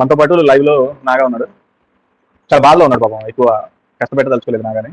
మనతో పాటు లైవ్లో నాగా ఉన్నాడు. చాలా బాధలో ఉన్నాడు పాపం. ఎక్కువ కష్టపెట్టదలుచుకోలేదు నాగాని.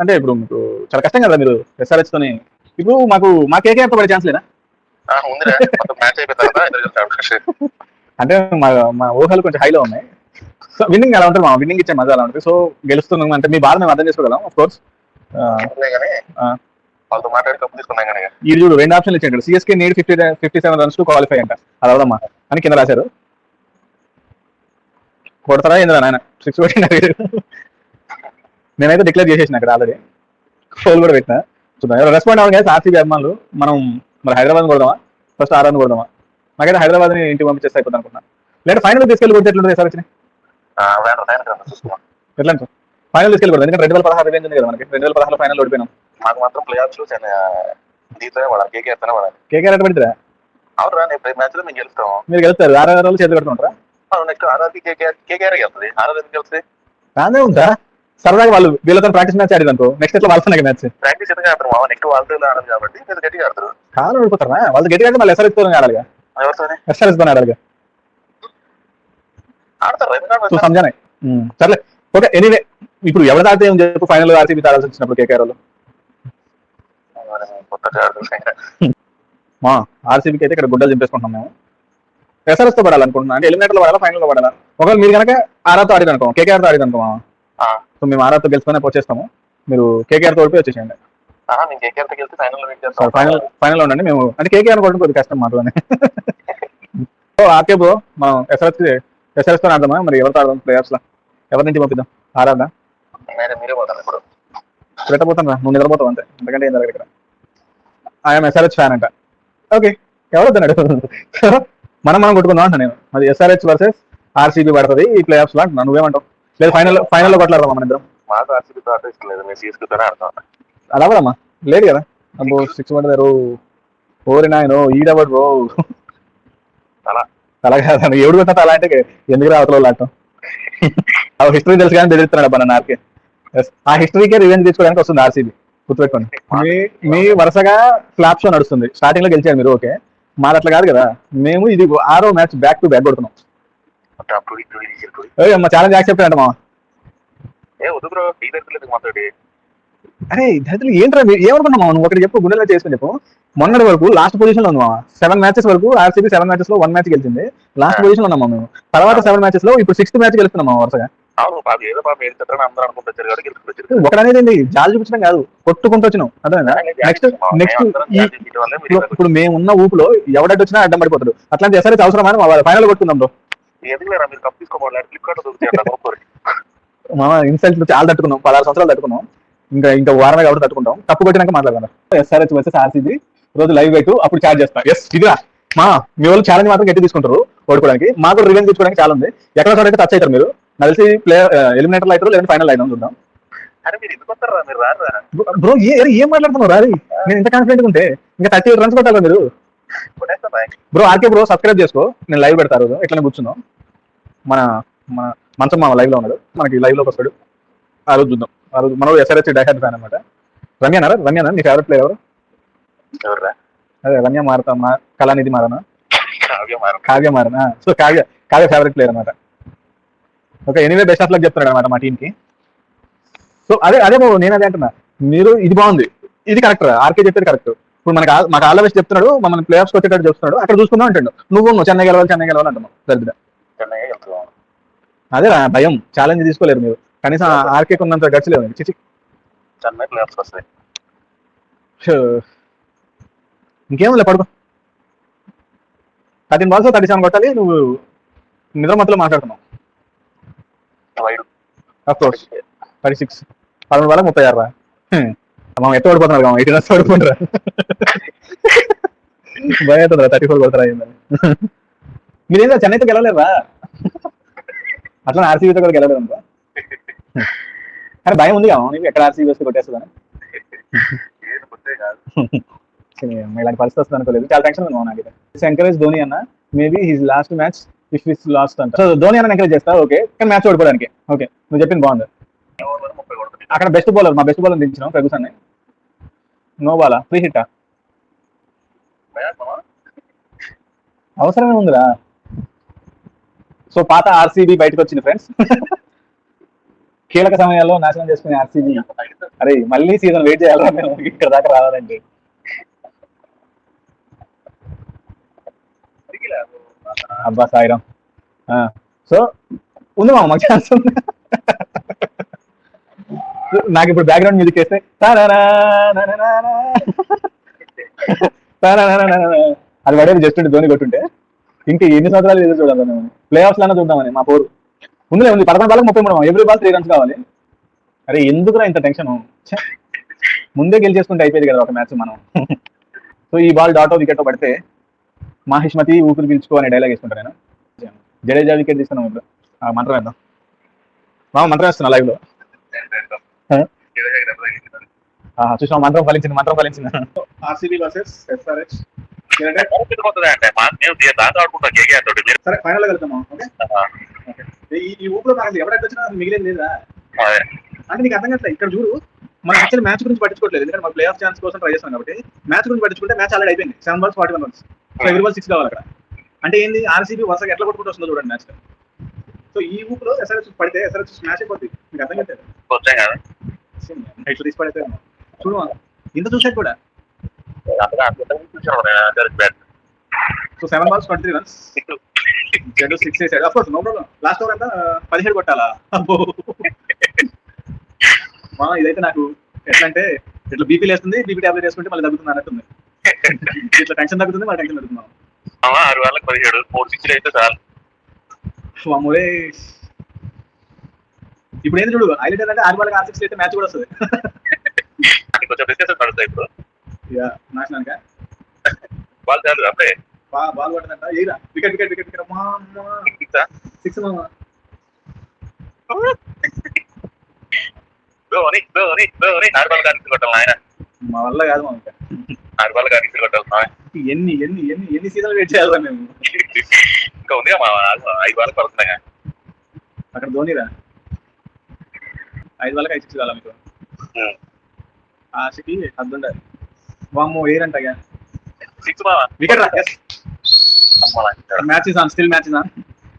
అంటే ఇప్పుడు మీకు చాలా కష్టం కదా మీరు ఎస్ఆర్హెచ్ తోని ఇప్పుడు మాకు మా కేకే పడే ఛాన్స్ లేదా? అంటే మా మా ఊహలు కొంచెం హైలో ఉన్నాయి. సో విన్నింగ్ అలా ఉంటుంది మా విన్నింగ్ ఇచ్చే మజా అలా ఉంటుంది. సో గెలుస్తున్నాం అంటే మీ బాధ మేము అర్థం చేసుకోగలం ఆఫ్ కోర్స్. వాళ్ళతో మాట్లాడి కప్పు తీసుకున్నాం కానీ ఈ చూడు రెండు ఆప్షన్లు ఇచ్చాడు. CSK need fifty fifty seven runs to qualify అంట. అది అవదమ్మా అని కింద రాశారు. కొడతారా ఏంద్రా నాయన? సిక్స్ కొట్టిన నేనైతే డిక్లేర్ చేసేసిన అక్కడ ఆల్రెడీ ఫోల్ కూడా పెట్టిన. చూద్దాం. రెస్పాండ్ అవ్వడం కదా ఆర్సీబీ అభిమానులు. మనం మరి హైదరాబాద్ కొడదామా? ఫస్ట్ ఆర్ఆర్ కొడదామా? నాకైతే హైదరాబాద్ని ఇంటికి పంపించేస్తే అయిపోతుంది అనుకున్నా లేదా ఫైనల్ తీసుకెళ్ళి కొడితే ఎట్లుంటుంది సార్ చూసుకున్నాం ఎట్లా ఫైనల్ తీసుకెళ్ళకూడదు ఎందుకంటే రెండు వేల పదహారు రేంజ్ ఉంది కదా మనకి. రెండు వేల పదహారు ఫైనల్ ఓడిపోయినాం. మాకు మాత్రం ప్లే ఆఫ్స్ దీంట్లోనే వాడాలి కేకే ఎత్తనే వాడాలి కేకేఆర్ ఎట్లా పెడతారా? అవును నేను ప్రతి మ్యాచ్లో మేము గెలుస్తాం మీరు గెలుస్తారు. ఆర్ఆర్ వాళ్ళు చేతులు పెడుతుంటారా నెక్స్ట్ ఆర్ఆర్కి కేకేఆర్ కేకేఆర్ గెలుస్తుంది. ఆర్ఆర్ ఎందుకు గెలుస్తుంది? రాదే ఉందా సరదాగా వాళ్ళు వీళ్ళతో ప్రాక్టీస్ మ్యాచ్ ఆడింది అనుకో నెక్స్ట్ ఎట్లా వాళ్ళతో మ్యాచ్ ప్రాక్టీస్ ఎందుకు ఆడతారు? మామ నెక్స్ట్ వాళ్ళతో ఆడాలి కాబట్టి మీరు గట్టిగా ఆడతారు. కాలం ఓడిపోతారా వాళ్ళు గట్టిగా అంటే మళ్ళీ ఎస్ఆర్ఎస్తో ఆడాలిగా? ఎవరితోనే? ఎస్ఆర్ఎస్తో ఆడాలిగా? ఆడతారు? సంజానే సర్లే. ఓకే ఎనీవే ఇప్పుడు ఎవరు తాగితే చెప్పు? ఫైనల్ ఆర్సీబీ తాడాల్సి వచ్చినప్పుడు కేకేఆర్ వాళ్ళు మా ఆర్సీబీకి అయితే ఇక్కడ గుడ్డలు చింపేసుకుంటున్నాం మేము. ఎస్ఆర్ఎస్తో పడాలనుకుంటున్నాం అంటే ఎలిమినేటర్లో పడాలా? ఫైనల్లో పడాలా? ఒకవేళ మీరు కనుక ఆరాతో ఆడింది అనుకో కేకేఆర్తో ఆడింది అనుకో. సో మేము ఆరాతో గెలుచుకొని వచ్చేస్తాము. మీరు కేకేఆర్తో ఓడిపోయి వచ్చేసేయండి. ఫైనల్ ఫైనల్ ఫైనల్ ఉండండి. మేము అంటే కేకేఆర్ కొట్టడం కొద్దిగా కష్టం మాటలోనే సో ఆర్కే బ్రో మనం ఎస్ఆర్ఎస్ ఎస్ఆర్ఎస్తో ఆడదామా? మరి ఎవరితో ఆడదాం ప్లేయర్స్ లా? ఎవరి నుంచి పంపిద్దాం? ఆరాదా మీరే మీరే పోతాను ఇప్పుడు. పెట్టబోతాను రా. నువ్వు నిద్రపోతావు అంతే. ఎందుకంటే ఏం జరగదు ఇక్కడ. ఐఎమ్ ఎస్ఆర్హెచ్ ఫ్యాన్ అంట. ఓకే ఎవరు వద్దన్నాడు మనం మనం కొట్టుకుందాం అంట నేను. అది ఎస్ఆర్హెచ్ వర్సెస్ ఆర్సీబీ పడుతుంది ఈ ప్లే ఆఫ్స్లో అంటున్నా. నువ్వేమంటావు? లేదు ఫైనల్ ఫైనల్లో కొట్లాడదాం మన ఇద్దరం? మాకు ఆర్సీబీతో ఆట ఇష్టం లేదు మేము సిఎస్కేతోనే ఆడతాం. అలా కూడా లేదు కదా. అబ్బో సిక్స్ పడతారు ఓరి నాయన ఈడబడు బ్రో అలా. అలా కాదు ఎవడు కొట్టినా అలా అంటే ఎందుకు రావతలో లాటం ఆ హిస్టరీ తెలుసు కానీ బెదిరిస్తున్నాడు అబ్బా నాకే ఆ హిస్టరీకే రివెంజ్ తీసుకోవడానికి వస్తుంది ఆర్సీబీ గుర్తుపెట్టుకోండి. మీ మీ వరుసగా ఫ్లాప్ షో నడుస్తుంది. స్టార్టింగ్లో గెలిచారు మీరు ఓకే. మాది అట్లా కాదు కదా. మేము ఇది ఆరో మ్యాచ్ బ్యాక్ టు బ్యాక్ కొడుతున్నాం. ఛాలెంజ్ యాక్సెప్ట్ అంట మా ఏ వద్దు బ్రో టీ దగ్గర మాట్లాడి అరే దళితులు ఏంట్రా మీరు? ఏమనుకున్నావు మామ? నువ్వు ఒకటి చెప్పు గుండెలో చేసుకుని చెప్పు. మొన్నటి వరకు లాస్ట్ పొజిషన్లో ఉన్నావా సెవెన్ మ్యాచెస్ వరకు ఆర్సీబీ సెవెన్ మ్యాచెస్లో వన్ మ్యాచ్ గెలిచింది. లాస్ట్. పొజిషన్లో ఉన్నాం మేము తర్వాత సెవెన్ మ్యాచెస్లో ఇప్పుడు సిక్స్త్ మ్యాచ్ గెలుస్తున్నాం మామ వరుసగా. అవును బాబు ఏదో బాబు ఏడు చెప్తారని అందరూ అనుకుంటారు కాబట్టి గెలుచుకుంటారు ఒకటనేది ఏంది జాలి చూపించడం కాదు కొట్టుకుంటూ వచ్చినాం. అర్థమైందా? నెక్స్ట్ నెక్స్ట్ ఇప్పుడు మేము ఉన్న ఊపులో ఎవడడ్డు వచ్చినా అడ్డం పడిపోతాడు. అట్లాంటి ఎస్ఆర్ఎస్ అవసరమా అని మా ఫైనల్ కొట్టుకుందాం బ్రో. ఎందుకు మీరు తీసుకోవాలి ఫ్లిప్కార్ట్ దొరుకుతాయి ఇన్సల్ట్ చాలా తట్టుకున్నాం. పదహారు సంవత్సరాలు తట్టుకున్నాం. ఇంకా ఇంకా వారమే కాబట్టి తట్టుకుంటాం. తప్పు కొట్టినాక మాట్లాడదాం ఎస్ఆర్హెచ్ వర్సెస్ ఆర్సీబీ. రోజు లైవ్ పెట్టు అప్పుడు చార్జ్ చేస్తా. ఎస్ ఇదిరా. మా మీ వాళ్ళు ఛాలెంజ్ మాత్రం గట్టి తీసుకుంటారు ఓడుకోవడానికి. మాకు రివెంజ్ తీసుకోవడానికి చాలా ఉంది. ఎక్కడ చోట అయితే టచ్ అవుతారు మీరు. నాకు తెలిసి ప్లే ఎలిమినేటర్ అవుతారు లేదంటే ఫైనల్ అయినా చూద్దాం. బ్రో ఏ ఏ- మాట్లాడుతున్నారు రాది నేను ఇంత కాన్ఫిడెంట్ ఉంటే ఇంకా థర్టీ ఎయిట్ రన్స్ కొట్టాలి మీరు. బ్రో ఆర్కే బ్రో సబ్స్క్రైబ్ చేసుకో. నేను లైవ్ పెడతారు ఇట్లా కూర్చున్నాం మన మన మంచం మామ లైవ్లో ఉన్నాడు. మనకి లైవ్లోకి వస్తాడు. ఆ రోజు చూద్దాం. ఆ రోజు మన ఎస్ఆర్ఎస్ డైహాడ్ ఫ్యాన్ అనమాట రమ్యనారా రమ్యనా నీ ఫేవరెట్ ప్లేయర్ ఎవరు? ఎవర్రా? అదే రమ్య మారతా కళానిధి మారనా? Kavya Maran Kavya మారనా? So Kavya Kavya favourite player అనమాట okay anyway best of luck చెప్తున్నాడు అనమాట మా టీంకి సో అదే అదే బాబు నేను అదే అంటున్నా. మీరు ఇది బాగుంది. ఇది కరెక్ట్ ఆర్కే చెప్పేది కరెక్ట్ ఇప్పుడు మనకు మాకు ఆల్ బెస్ట్ చెప్తున్నాడు మమ్మల్ని ప్లే ఆఫ్స్ వచ్చేటట్టు చెప్తున్నాడు. అక్కడ చూసుకుందాం అంటాడు నువ్వు నువ్వు చెన్నై గెలవాలి చెన్నై గెలవాలి అంటున్నావు. దరిద్ర అదే భయం. ఛాలెంజ్ తీసుకోలేరు మీరు. కనీసం ఆర్కే ఉన్నంత లేవు చిచి. చెన్నై ప్లేయర్స్ వస్తాయి. ఇంకేం లే పడుకో. థర్టీన్ బాల్స్ థర్టీ సెవెన్ కొట్టాలి. నువ్వు నిద్ర మధ్యలో మాట్లాడుతున్నావు. Wide of course thirty six పదమూడు వాళ్ళకి ముప్పై ఆరు రా మనం ఎట్ట ఓడిపోతున్నారు ఓడిపోతారా భయం అవుతుందిరా థర్టీ ఫోర్ కొడతారా ఏందని. మీరేం చెన్నైతో గెలవలేరా అట్లా ఆర్సీబీతో కూడా గెలవలేదు అనుకో కానీ భయం ఉంది నీకు ఎక్కడ ఆర్సీబీ వస్తే కొట్టేస్తుందని. కాదు. ఇలాంటి పరిస్థితి వస్తుంది అనుకోలేదు చాలా టెన్షన్ ఉంది నాకు ఎంకరేజ్ ధోని అన్న maybe his last match if is last అంట. సో ధోని అన్న ఎంకరేజ్ చేస్తా ఓకే కానీ మ్యాచ్ ఓడిపోవడానికి ఓకే నువ్వు చెప్పింది బాగుంది. అక్కడ బెస్ట్ బౌలర్ మా బెస్ట్ బౌలర్ దించినాం ఫెర్గుసన్ నో బాలా ఫ్రీ హిట్టా అవసరమే ఉందిరా. సో పాత ఆర్సీబీ బయటకు వచ్చింది ఫ్రెండ్స్ కీలక సమయాల్లో నాశనం చేసుకునే ఆర్సీబీ అరే మళ్ళీ సీజన్ వెయిట్ చేయాలి ఇక్కడ దాకా రావాలంటే అబ్బా సాయిరామ్ సో ఉంది మా మాకు ఛాన్స్ ఉంది. నాకు ఇప్పుడు బ్యాక్గ్రౌండ్ మ్యూజిక్ వేస్తే అది పడేది జస్ట్ ధోని కొట్టుంటే. ఇంకా ఎన్ని సంవత్సరాలు ఎదురు చూడాలి మేము ప్లే ఆఫ్స్లోనే చూద్దామని మా పోరు. ముందులే ఉంది పదకొండు బాల్ ముప్పై మూడు ఎవ్రీ బాల్ త్రీ రన్స్ కావాలి. అరే ఎందుకురా ఇంత టెన్షన్ ముందే గెలిచేసుకుంటే అయిపోయింది కదా ఒక మ్యాచ్ మనం. సో ఈ బాల్ డాటో వికెట్ పడితే మా హిష్మతి ఊపిరి పీల్చుకో అనే డైలాగ్ వేసుకుంటా నేను జడేజా వికెట్ తీసుకున్నాం ఇప్పుడు. ఆ, మంత్రం వేద్దాం. మా మంత్రం వేస్తున్నా లైవ్లో. చూసినా మంత్రం ఫలించింది మంత్రం ఫలించింది. ఆర్సీబీ వర్సెస్ ఎస్ఆర్హెచ్ సరే ఫైనల్ ఈ ఊపిలో మనకి ఎవరైతే వచ్చినా మిగిలేదు లేదా? అదే. అంటే నీకు అర్థం ఇక్కడ చూడు మనం యాక్చువల్ మ్యాచ్ గురించి పట్టించుకోవట్లేదు. ఎందుకంటే మన ప్లే ఆఫ్ ఛాన్స్ కోసం ట్రై చేస్తాం కాబట్టి మ్యాచ్ గురించి పట్టించుకుంటే మ్యాచ్ ఆల్రెడీ అయిపోయింది. సెవెన్ బాల్స్ ఫార్టీ వన్ ఎవరి బాల్ సిక్స్ కావాలి అక్కడ. అంటే ఏంది? ఆర్సీబీ వరుసగా ఎట్లా కొట్టుకుంటూ వస్తుందో చూడండి మ్యాచ్ సో ఈ ఊపులో ఎస్ఆర్ఎస్ పడితే ఎస్ఆర్ఎస్ మ్యాచ్ అయిపోతుంది మీకు అర్థం కాదు? ఇట్లా తీసి పడితే చూడు ఇంత చూసాక కూడా. So seven balls twenty runs six వేసాడు of course no problem last over అంతా పదిహేడు కొట్టాలా? అబ్బో. మా ఇదైతే నాకు ఎట్లా అంటే ఇట్లా బీపీ లేస్తుంది బీపీ టాబ్లెట్ వేసుకుంటే మళ్ళీ తగ్గుతుంది అన్నట్టుంది. ఇట్లా టెన్షన్ తగ్గుతుంది మళ్ళీ టెన్షన్ తగ్గుతుంది ఆరు వేలకు పదిహేడు మూడు సిక్స్లు అయితే చాలు. మామూలే ఇప్పుడు ఏంది చూడు హైలైట్ ఏంటంటే ఆరు బాల్ ఆరు సిక్స్ అయితే మ్యాచ్ కూడా వస్తుంది. అంటే కొంచెం డిస్కషన్ నడుస్తాయి ఇప్పుడు. నాశనానిక? వాళ్ళు చాలు అప్పుడే. బాగా బాల్ పడుతుందంట ఏరా వికెట్ వికెట్ వికెట్ వికెట్ మా ఇంకా సిక్స్? మామ? ధోని ధోని ధోని. ఆరు బాల్ కానీ కొట్టాలి ఆయన మా వల్ల కాదు మా బాల్ కానీ కొట్టాలి ఎన్ని ఎన్ని ఎన్ని ఎన్ని సీజన్లు వెయిట్ చేయాలి మేము? ఇంకా ఉంది మా ఐదు బాల్ పడుతున్నాయి అక్కడ ధోనిరా. ఐదు వాళ్ళకి ఐదు సిక్స్ కావాలి మీకు? ఆశకి హద్దు ఉండాలి. వామ్మో ఏరంటగా సిక్స్ బావా వికెట్ రా. Match on still match is on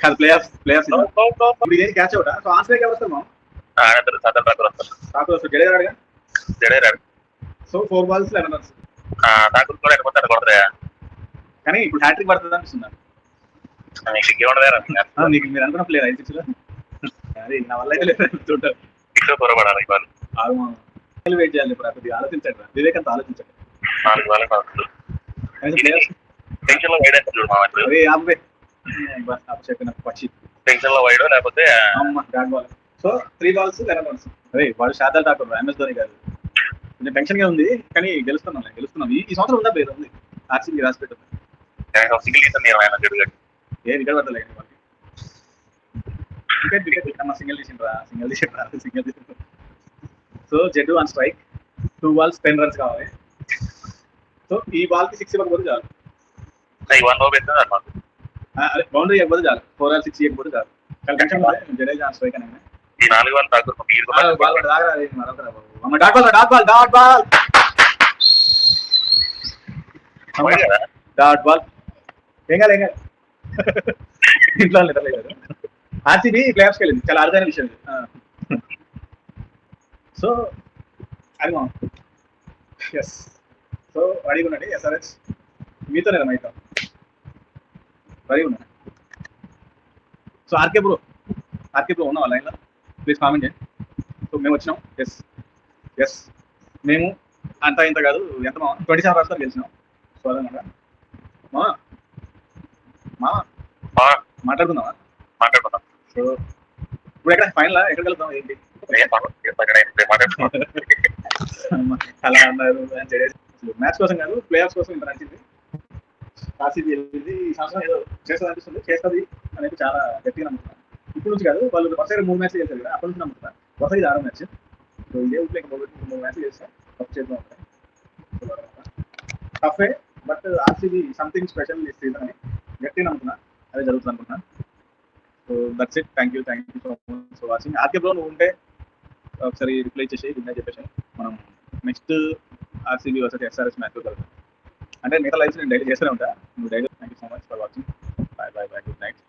కాదు ప్లే ఆఫ్ ప్లే ఆఫ్ ఇప్పుడు ఇదేంటి catch out so on strike ఎవరు వస్తారు మామ? దాకా వస్తారు. వస్తారు. గడియారాడుగా జడేరాడు so four balls eleven runs నాకు కూడా ఎక్కడ కొడతాయా కానీ ఇప్పుడు హ్యాట్రిక్ పడుతుంది అనిపిస్తుంది. ఇంకేముండదా ఆ, నీకు మీరు అనుకున్న ప్లేయర్ ఐదు సిక్స్ అరే నా వల్ల అయితే లేదు సిక్స్ త్వరపడాలి ఇవాళ మామ. వెయిట్ చేయాలి ఆలోచించండి రా. వివేకంతో ఆలోచించండి. నాలుగు వాళ్ళకి పడుతుంది. కనీసం ప్లేయర్స్ టెన్షన్లో వైడ్ చూడు మా అరే చెప్పిన పక్షి. టెన్షన్లో వైడ్ లేకపోతే సో త్రీ బాల్స్ అరే వాడు శాతాలు ఠాకూర్ ఎంఎస్ ధోని కాదు కొంచెం టెన్షన్గా ఉంది కానీ గెలుస్తున్నాం గెలుస్తున్నాం. ఈ ఈ సంవత్సరం ఉందా పేరు ఉంది? ఆర్సీబీ రాసి పెట్టింది సింగిల్ తీసాను ఏ పడలేదు వాళ్ళకి. వికెట్ వికెట్ సింగిల్ తీసిండ్రా సింగిల్ తీసిండ్రా single తీసిండ్రా so z one strike two balls ten runs కావాలి. సో ఈ బాల్కి సిక్స్ ఇవ్వకపోతే చాలు. బౌండరీ ఇవ్వకపోతే చాలు. ఫోర్ ఆర్ సిక్స్ ఇవ్వకపోతే చాలు. జడేజా స్ట్రైక్ అనేది ఈ నాలుగు వాళ్ళు తాకు బాల్ దాగరా మరొకరా అమ్మ dot ball dot ball dot ball. Dot ball. ఏం కాదు ఏం కాదు. ఇంట్లో నిద్రలేదు ఆర్సీబీ వెళ్ళింది. చాలా అరుదైన విషయం సో అది మా ఎస్ సో రెడీగా ఉండండి ఎస్ఆర్హెచ్ మీతో నేను మైతో రెడీగా ఉన్నా so RK bro RK bro ఉన్నావా లైన్లో ప్లీజ్ కామెంట్ చేయండి. సో మేము వచ్చినాం. ఎస్ ఎస్ మేము అంత ఇంత కాదు ఎంత మా ట్వంటీ సెవెన్ అవర్స్ గెలిచినాం. సో అదనమాట మా మా మాట్లాడుకుందామా? మాట్లాడుకుందాం. సో ఇప్పుడు ఎక్కడ? ఫైనల్ ఎక్కడ వెళ్తాం ఏంటి? అలా అన్నారు మ్యాచ్ కోసం కాదు ప్లే ఆఫ్స్ కోసం ఇంత నచ్చింది. ఆర్సీబీ వెళ్ళింది. ఈ సంవత్సరం ఏదో చేస్తుంది అనిపిస్తుంది. చేస్తుంది అనేది చాలా గట్టిగా నమ్ముతున్నాను ఇప్పుడు నుంచి కాదు వాళ్ళు వరుసగా మూడు మ్యాచ్లు చేశారు కదా అప్పటి నుంచి నమ్ముతున్నాను వరుసగా ఆరో మ్యాచ్ సో ఇదే మూడు మ్యాచ్లు చేస్తాం. తప్పు టఫే బట్ ఆర్సీబీ సంథింగ్ స్పెషల్ ఈ సీజన్ అని గట్టిగా నమ్ముతున్నా. అదే జరుగుతుంది అనుకుంటున్నాను so that's it thank you thank you so much for watching RK bro నువ్వు ఉంటే ఒకసారి రిప్లై చేసి విన్నా చెప్పేసి మనం next RCB versus SRS match కలుగుతాం అంటే మిగతా లైఫ్ నేను డైలీ చేస్తూనే ఉంటా. నువ్వు daily thank you so much for watching bye bye bye thank you